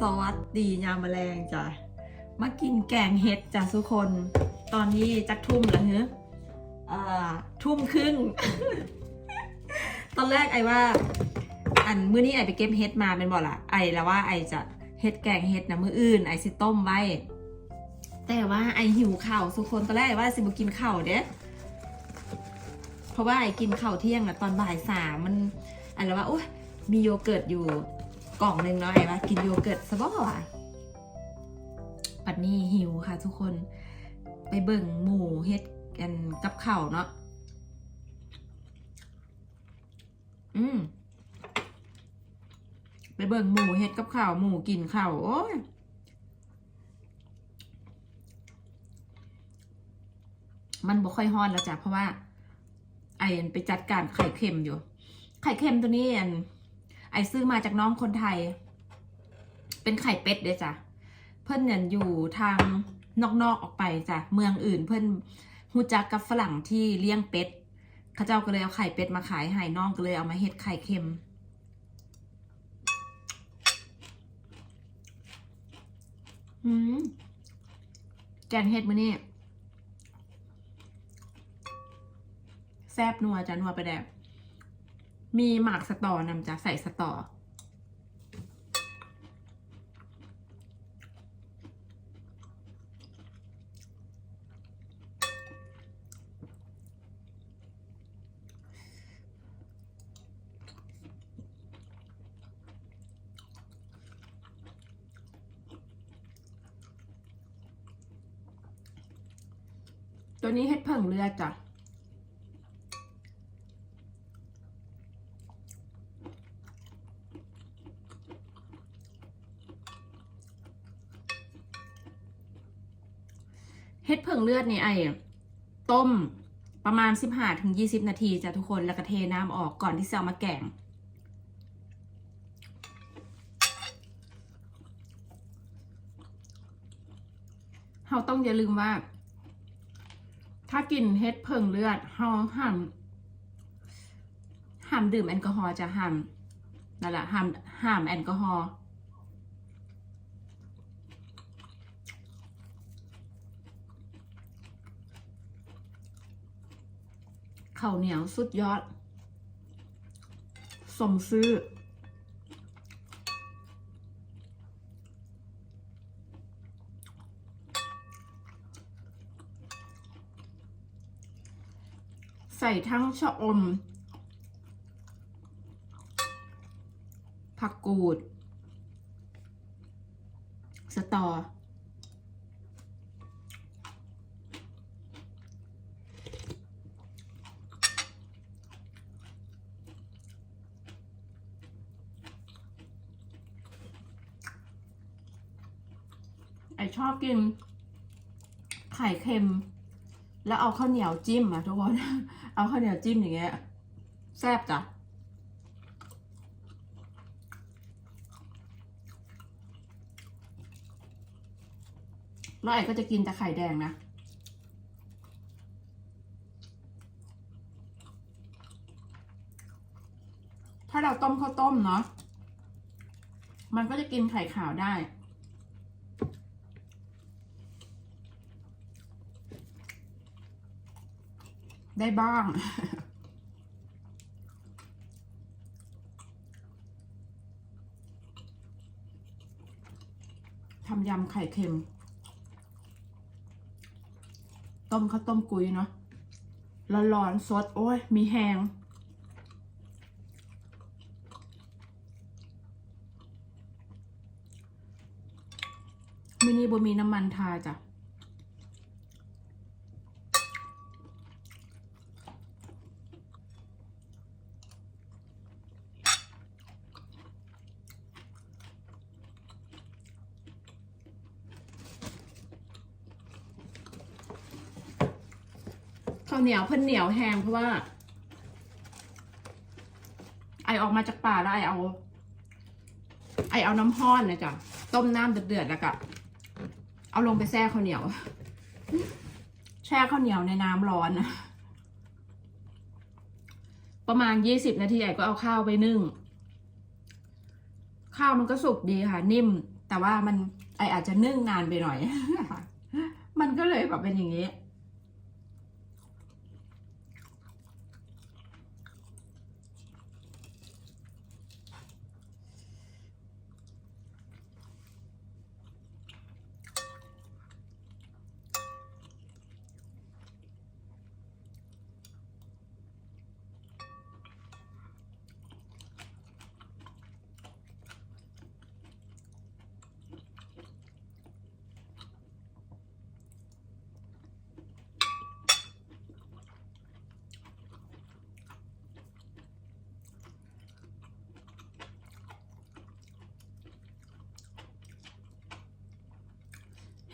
สวัสดียามแมลงจ้ะ มากินแกงเห็ดจ้ะทุกคน ตอนนี้จักทุ่มแล้วเฮ้อ่าทุ่มครึ่ง ตอนแรกไอ้ว่า อันมื้อนี้ไอไปเก็บเห็ดมาเป็นบ่ล่ะ ไอแล้วว่าไอจะเห็ดแกงเห็ดนะมื้ออื่น ไอสิต้มไว้ แต่ว่าไอหิวข้าวทุกคน ตอนแรกไอ้ว่าสิบกินข้าวเด้เพราะว่าไอกินข้าวเที่ยงนะตอนบ่ายสามมันไอแล้วว่าโอ๊ยมีโยเกิร์ตอยู่ กล่องหนึ่งเนาะไอว่ากินโยเกิร์ตซะบ่วะปัดนี้หิวค่ะทุกคน ไปเบิ่งหมูเฮ็ดกันกับข้าวเนาะ อืมไปเบิ่งหมูเฮ็ดกับข้าวหมูกินข้าวโอ้ยมันบ่ค่อยฮอนแล้วจ้ะเพราะว่า ไอ้ไปจัดการไข่เค็มอยู่ ไข่เค็มตัวนี้อัน ไอ้ซื้อมาจากน้องคนไทย เป็นไข่เป็ดเด้จ้ะ เพิ่นเนี่ยอยู่ทางนอกๆออกไปจ้ะ เมืองอื่นเพิ่อนฮูจักกับฝรั่งที่เลี้ยงเป็ดเขาเจ้าก็เลยเอาไข่เป็ดมาขายให้น้องก็เลยเอามาเฮ็ดไข่เค็ม อืมแกงเห็ดมื้อนี้แซบนัวจ้ะนัวไปแดบ มีหมากสตอนำจะใส่สตอ ตัวนี้เห็ดเพิ่งเลือดจ้ะ เลือดนี่ไอ้ต้มประมาณ15-20นาทีจ้ะทุกคนแล้วก็เทน้ำออกก่อนที่จะเอามาแกงเราต้องอย่าลืมว่า ถ้ากินเฮ็ดเพิงเลือดเฮาห้ามห้ามดื่มแอลกอฮอล์จะห้ามนั่นแหละห้ามห้ามแอลกอฮอล์ ข้าวเหนียวสุดยอด สมซื้อ ใส่ทั้งชะอม ผักกูด สตอ ไอชอบกิน ไข่เค็ม แล้วเอาข้าวเหนียวจิ้มอะทุกคน เอาข้าวเหนียวจิ้มอย่างเงี้ยแซ่บจ้ะแล้วไอก็จะกินแต่ไข่แดงนะถ้าเราต้มข้าวต้มเนาะ มันก็จะกินไข่ขาวได้ ได้บ้าง ทำยำไข่เค็ม ต้มข้าวต้มกุยเนาะร้อนๆสด โอ้ย มีแหงมินี่บ่มีน้ำมันทาจ้ะ ข้าวเหนียวเพิ่นเหนียวแห้งเพราะว่า ไอออกมาจากป่าแล้วไอเอา ไอเอาน้ำห้อนนะจ๊ะต้มน้ำเดือดๆแล้วก็เอาลงไปแช่ข้าวเหนียว แช่ข้าวเหนียวในน้ำร้อนนะประมาณยี่สิบนาทีไอก็เอาข้าวไปนึ่ง ข้าวมันก็สุกดีค่ะ นิ่ม แต่ว่ามันไออาจจะนึ่งนานไปหน่อย มันก็เลยแบบเป็นอย่างนี้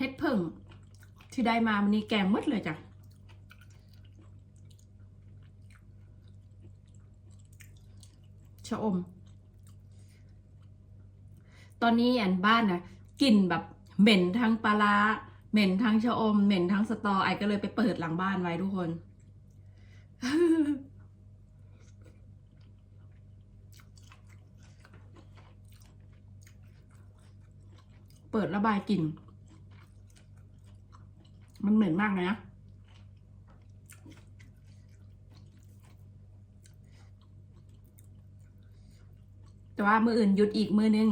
ดเพิ่ง ที่ได้มามันนี้แกงมดเลยจ้ะชะอม ตอนนี้อันบ้านนะกลิ่นแบบเหม็นทั้งปลาร้าเหม็นทั้งชะอม เหม็นทั้งสตอไอก็เลยไปเปิดหลังบ้านไว้ทุกคนเปิดระบายกลิ่น มันเหม็นมากเลยนะ แต่ว่ามืออื่นหยุดอีกมือนึง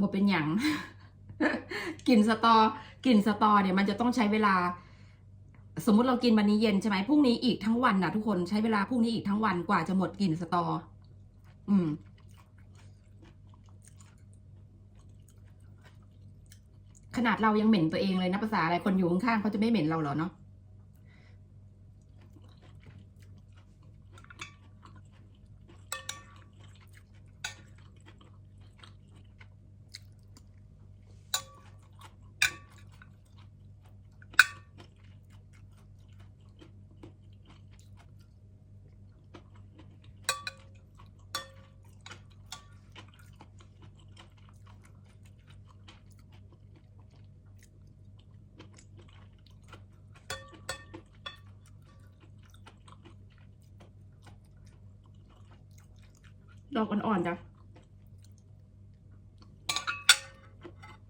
บ่เป็นหยังกลิ่นสตอกลิ่นสตอเนี่ยมันจะต้องใช้เวลา สมมุติเรากินวันนี้เย็นใช่ไหมพรุ่งนี้อีกทั้งวันนะทุกคนใช้เวลาพรุ่งนี้อีกทั้งวันกว่าจะหมดกลิ่นสตอ อืม ขนาดเรายังเหม็นตัวเองเลยนะภาษาอะไรคนอยู่ข้างๆเขาจะไม่เหม็นเราเหรอเนาะ ดอกอ่อนๆจ้ะ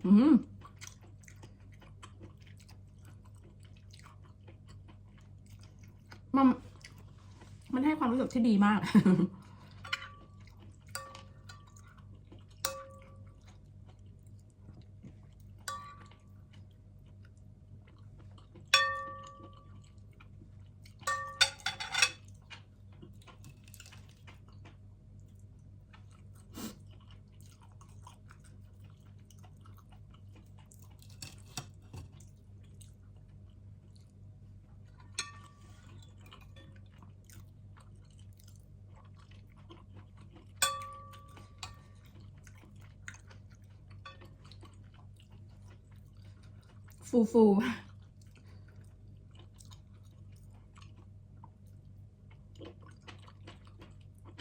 อืมมันมันให้ความรู้สึกที่ดีมาก ฟูฟู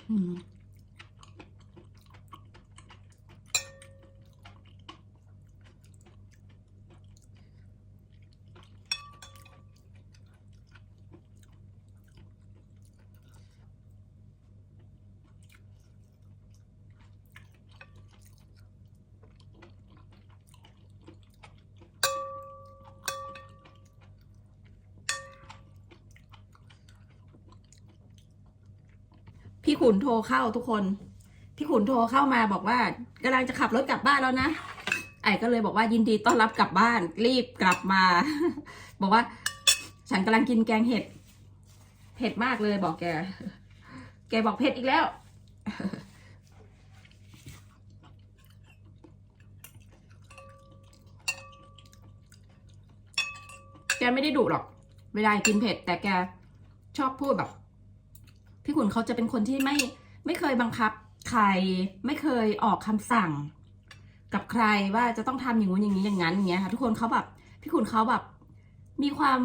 อืม พี่ขุนโทรเข้าทุกคน พี่ขุนโทรเข้ามาบอกว่ากำลังจะขับรถกลับบ้านแล้วนะ ไอ้ก็เลยบอกว่ายินดีต้อนรับกลับบ้าน รีบกลับมา บอกว่า ฉันกำลังกินแกงเห็ดเผ็ดมากเลยบอกแก แกบอกเผ็ดอีกแล้วแกไม่ได้ดุหรอก เวลากินเผ็ด แต่แกชอบพูดแบบ พี่ขุนเขาจะเป็นคนที่ไม่ไม่เคยบังคับใครไม่เคยออกคำสั่ง กับใครว่าจะต้องทำอย่างงู้นอย่างนี้อย่างนั้นอย่างเงี้ยค่ะทุกคนเขาแบบพี่ขุนเขาแบบมีความ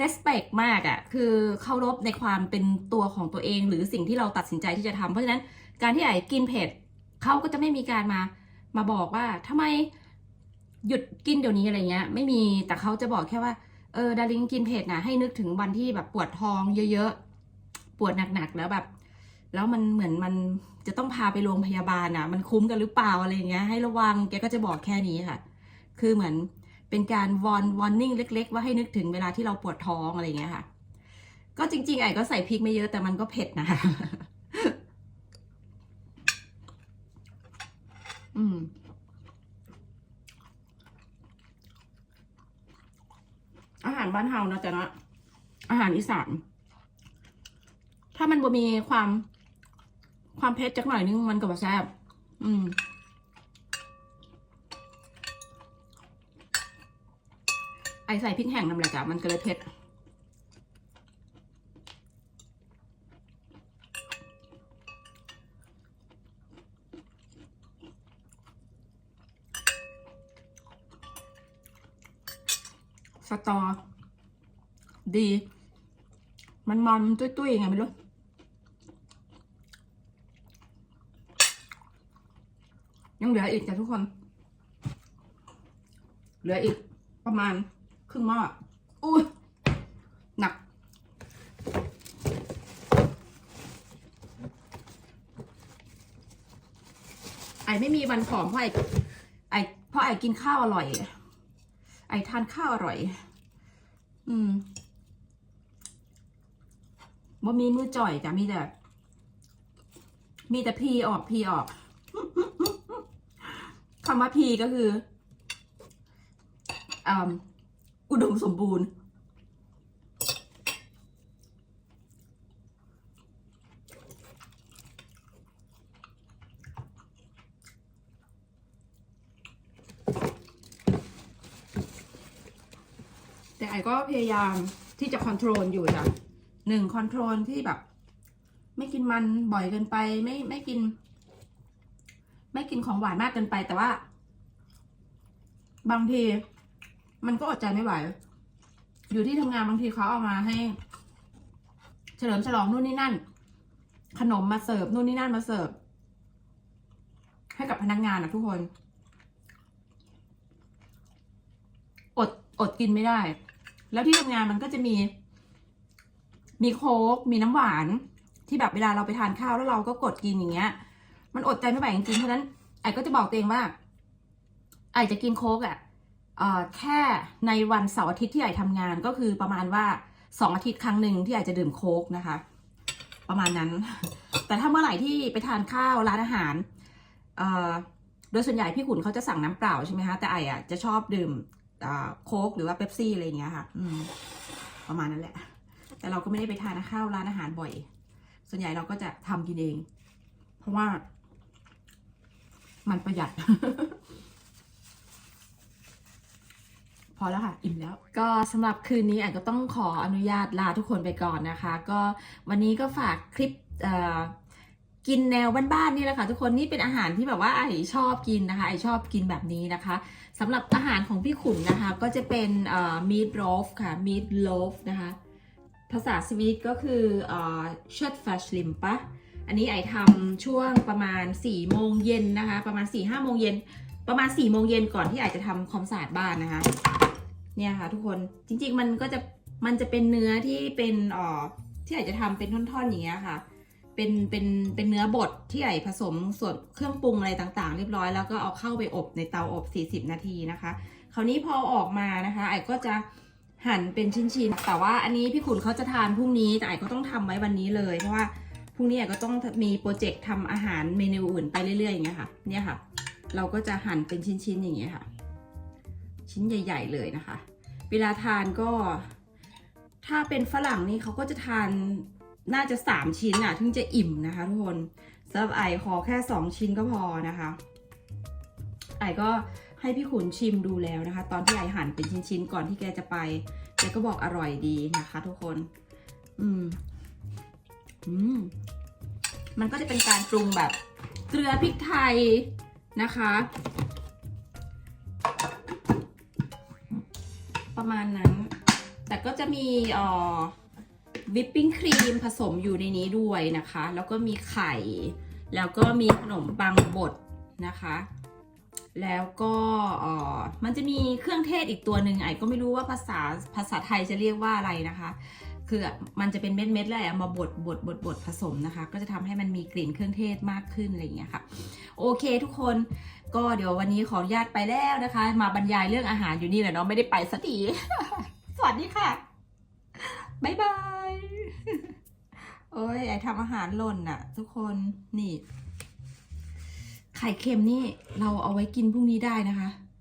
respect มากอะ่ะคือเคารพในความเป็นตัวของตัวเอง หรือสิ่งที่เราตัดสินใจที่จะทำเพราะฉะนั้นการที่ไอ้กินเผ็ดเขาก็จะไม่มีการมามาบอกว่าทำไมหยุดกินเดี๋ยวนี้อะไรเงี้ย ไม่มีแต่เขาจะบอกแค่ว่าเออดาริงกินเผ็ดนะให้นึกถึงวันที่แบบปวดท้องเยอะๆ วดหนักๆแล้วแบบ แล้วมันเหมือนมันจะต้องพาไปโรงพยาบาลอะ มันคุ้มกันหรือเปล่าอะไรเงี้ย ให้ระวังแกก็จะบอกแค่นี้ค่ะ คือเหมือนเป็นการวอนวอร์นิ่งเล็ก ๆ ว่าให้นึกถึงเวลาที่เราปวดท้องอะไรเงี้ยค่ะ ก็จริง ๆ ไอ้ก็ใส่พริกไม่เยอะแต่มันก็เผ็ดนะอืมอาหารบ้านเฮานะจ๊ะนะอาหารอีสาน ถ้ามันบ่มีความ ความเผ็ดจักหน่อยนึงมันก็บ่แซ่บอืมไอใส่พริกแห้งน้ำแหละจ้ะมันก็เลยเผ็ดสตอ ดี มันมันตุ้ยๆยังไงไม่รู้ ยังเหลืออีกจ้ะทุกคน เหลืออีกประมาณครึ่งหม้ออุ้ยหนัก ไอไม่มีวันผอมเพราะไอไอเพราะไอกินข้าวอร่อย ไอทานข้าวอร่อย อืมว่ามีมือจ่อยจ้ะมีแต่มีแต่พีออกพีออกำว่าพีก็คือออุดมสมบูรณ์ แต่ไอก็พยายามที่จะคอนโทรลอยู่จ้ะหนึ่งคอนโทรลที่แบบ ไม่กินมันบ่อยเกินไปไม่ไม่กิน ไม่กินของหวานมากเกินไปแต่ว่า บางที มันก็อดใจไม่ไหว อยู่ที่ทำงานบางทีเขาเอามาให้ เฉลิมฉลองนู่นนี่นั่น ขนมมาเสิร์ฟนู่นนี่นั่นมาเสิร์ฟให้กับพนักงานนะทุกคน อดอดกินไม่ได้ แล้วที่ทำงานมันก็จะมี มีโค้กมีน้ำหวาน ที่แบบเวลาเราไปทานข้าวแล้วเราก็กดกินอย่างเงี้ย มันอดใจไม่ไหวจริงๆเพราะฉะนั้นไอ้ก็จะบอกตัวเองว่า ไอ้จะกินโค้กอะแค่ในวันเสาร์อาทิตย์ที่ไอ้ทำงานก็คือประมาณว่าสองอาทิตย์ครั้งหนึ่งที่ไอ้จะดื่มโค้กนะคะ ประมาณนั้น แต่ถ้าเมื่อไหร่ที่ไปทานข้าวร้านอาหารโดยส่วนใหญ่พี่ขุนเขาจะสั่งน้ำเปล่าใช่ไหมคะแต่ไอ้อะจะชอบดื่มโค้กหรือว่าเป๊ปซี่อะไรเงี้ยค่ะ อืม ประมาณนั้นแหละ แต่เราก็ไม่ได้ไปทานข้าวร้านอาหารบ่อย ส่วนใหญ่เราก็จะทำกินเอง เพราะว่า มันประหยัด พอแล้วค่ะ อิ่มแล้ว ก็สำหรับคืนนี้อะก็ต้องขออนุญาตลาทุกคนไปก่อนนะคะ ก็วันนี้ก็ฝากคลิปกินแนวบ้านๆนี่แหละค่ะ ทุกคนนี่เป็นอาหารที่แบบว่าไอชอบกินนะคะไอชอบกินแบบนี้นะคะสำหรับอาหารของพี่ขุนนะคะ ก็จะเป็นมีดโรฟค่ะมีดโลฟนะคะ ภาษาสวีดก็คือเชิดฟชลิมปะ อันนี้ไอทำช่วงประมาณ4ี่โมงเย็นนะคะ ประมาณ4ี่ห้าโมงเย็นประมาณ4ี่โมงเย็นก่อนที่ไอจะทำความสะอาดบ้านนะคะ เนี่ยค่ะทุกคนจริงๆมันก็จะมันจะเป็นเนื้อที่เป็นอ่อที่ไอจะทำเป็นท่อนๆอย่างเงี้ยค่ะ เป็นเป็นเป็นเนื้อบดที่ไอผสมส่วนเครื่องปรุงอะไรต่างๆ เรียบร้อยแล้วก็เอาเข้าไปอบในเตาอบ 40 นาทีนะคะ คราวนี้พอออกมานะคะไอก็จะหั่นเป็นชิ้นๆ แต่ว่าอันนี้พี่ขุนเขาจะทานพรุ่งนี้แต่ไอก็ต้องทำไว้วันนี้เลยเพราะว่า รุ่งนี้ก็ต้องมีโปรเจกต์ทำอาหารเมนูอื่นไปเรื่อยๆอย่างเงี้ยค่ะ เนี่ยค่ะ เราก็จะหั่นเป็นชิ้นๆอย่างเงี้ยค่ะ ชิ้นใหญ่ ๆ เลยนะคะ เวลาทานก็ ถ้าเป็นฝรั่งนี่เขาก็จะทานน่าจะสามชิ้นอะถึงจะอิ่มนะคะทุกคนสำหรับไอขอแค่สองชิ้นก็พอนะคะไอก็ให้พี่ขุนชิมดูแล้วนะคะ ตอนที่ไอหั่นเป็นชิ้นๆก่อนที่แกจะไปแกก็บอกอร่อยดีนะคะ ทุกคน อืม อืมมันก็จะเป็นการปรุงแบบเกลือพริกไทยนะคะ ประมาณนั้น แต่ก็จะมีอ่อวิปปิ้งครีมผสมอยู่ในนี้ด้วยนะคะ แล้วก็มีไข่ แล้วก็มีขนมปังบดนะคะ แล้วก็มันจะมีเครื่องเทศอีกตัวหนึ่งไอ้ก็ไม่รู้ว่าภาษาภาษาไทยจะเรียกว่าอะไรนะคะ คือมันจะเป็นเม็ดๆแล้วมาบดบดบดบดผสมนะคะ ก็จะทำให้มันมีกลิ่นเครื่องเทศมากขึ้นอะไรอย่างเงี้ยค่ะ โอเคทุกคนก็เดี๋ยววันนี้ขออนุญาตไปแล้วนะคะ มาบรรยายเรื่องอาหารอยู่นี่แหละเนาะไม่ได้ไปสักทีสวัสดีค่ะบ๊ายบายโอ้ยไอทำอาหารหล่นน่ะ ทุกคนนี่ ไข่เค็มนี่เราเอาไว้กินพรุ่งนี้ได้นะคะ